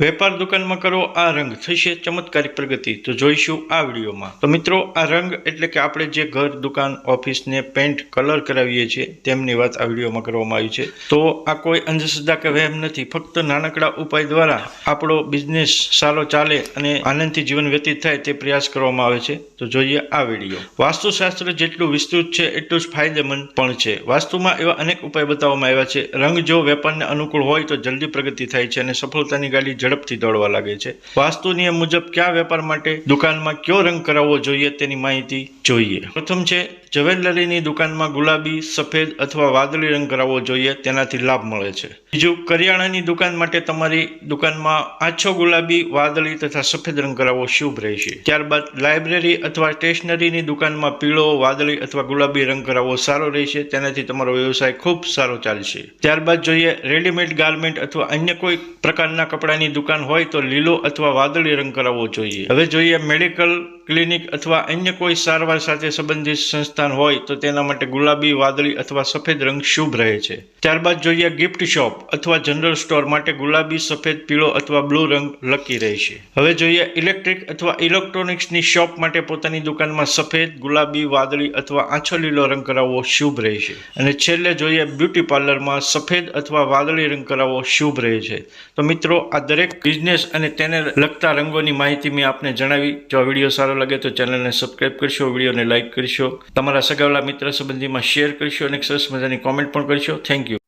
વેપાર દુકાનમાં કરો, આ રંગ થશે ચમત્કારિક પ્રગતિ. તો જોઈશું આ વિડીયોમાં. તો મિત્રો, આ રંગ એટલે કે આપણે જે ઘર, દુકાન, ઓફિસને પેન્ટ કલર કરાવીએ છીએ, તેમની વાત આ વિડીયોમાં કરવામાં આવી છે. તો આ કોઈ અંધશ્રદ્ધા કે વહેમ નથી. ફક્ત નાનકડા ઉપાય દ્વારા આપણો બિઝનેસ સારો ચાલે અને આનંદથી જીવન વ્યતીત થાય તે પ્રયાસ કરવામાં આવે છે. તો જોઈએ આ વીડિયો. વાસ્તુશાસ્ત્ર જેટલું વિસ્તૃત છે, એટલું જ ફાયદેમંદ પણ છે. વાસ્તુમાં એવા અનેક ઉપાય બતાવવામાં આવ્યા છે. રંગ જો વેપારને અનુકૂળ હોય તો જલ્દી પ્રગતિ થાય છે અને સફળતાની ગાડી ઝડપથી દોડવા લાગે છે. વાસ્તુ નિયમ મુજબ કયા વેપાર માટે દુકાનમાં કયો રંગ કરાવવો જોઈએ તેની માહિતી જોઈએ. પ્રથમ છે જ્વેલરીની દુકાનમાં ગુલાબી, સફેદ અથવા વાદળી રંગ કરાવવો જોઈએ, તેનાથી લાભ મળે છે. બીજું, કરિયાણાની દુકાન માટે તમારી દુકાનમાં આછો ગુલાબી, વાદળી તથા સફેદ રંગ કરાવવો શુભ રહેશે. ત્યારબાદ, લાઇબ્રેરી અથવા સ્ટેશનરીની દુકાનમાં પીળો, વાદળી અથવા ગુલાબી રંગ કરાવવો સારો રહેશે, તેનાથી તમારો વ્યવસાય ખૂબ સારો ચાલશે. ત્યારબાદ જોઈએ, રેડીમેડ ગાર્મેન્ટ અથવા અન્ય કોઈ પ્રકારના કપડાની દુકાન હોય તો લીલો અથવા વાદળી રંગ કરાવવો જોઈએ. હવે જોઈએ મેડિકલ ક્લિનિક અથવા અન્ય કોઈ સારવાર સાથે સંબંધિત સંસ્થાન હોય તો તેના માટે ગુલાબી, વાદળી અથવા સફેદ રંગ શુભ રહે છે. ત્યારબાદ જોઈએ ગિફ્ટ શોપ અથવા જનરલ સ્ટોર માટે ગુલાબી, સફેદ, પીળો અથવા બ્લુ રંગ લકી રહેશે હવે જોઈએ ઇલેક્ટ્રિક અથવા ઇલેક્ટ્રોનિક્સની શોપ માટે પોતાની દુકાનમાં સફેદ, ગુલાબી, વાદળી અથવા આછો લીલો રંગ કરાવવો શુભ રહેશે અને છેલ્લે જોઈએ બ્યુટી પાર્લરમાં સફેદ અથવા વાદળી રંગ કરાવવો શુભ રહે છે. તો મિત્રો, આ દરેક બિઝનેસ અને તેને લગતા રંગોની માહિતી મેં આપને જણાવી. જો આ વીડિયો સારો લાગે તો ચેનલને સબસ્ક્રાઇબ કરશો, વિડીયોને લાઇક કરશો. તમારા સગાવલા મિત્ર સંબંધીમાં શેર કરશો અને સરસ મજાની કોમેન્ટ પણ કરશો. Thank you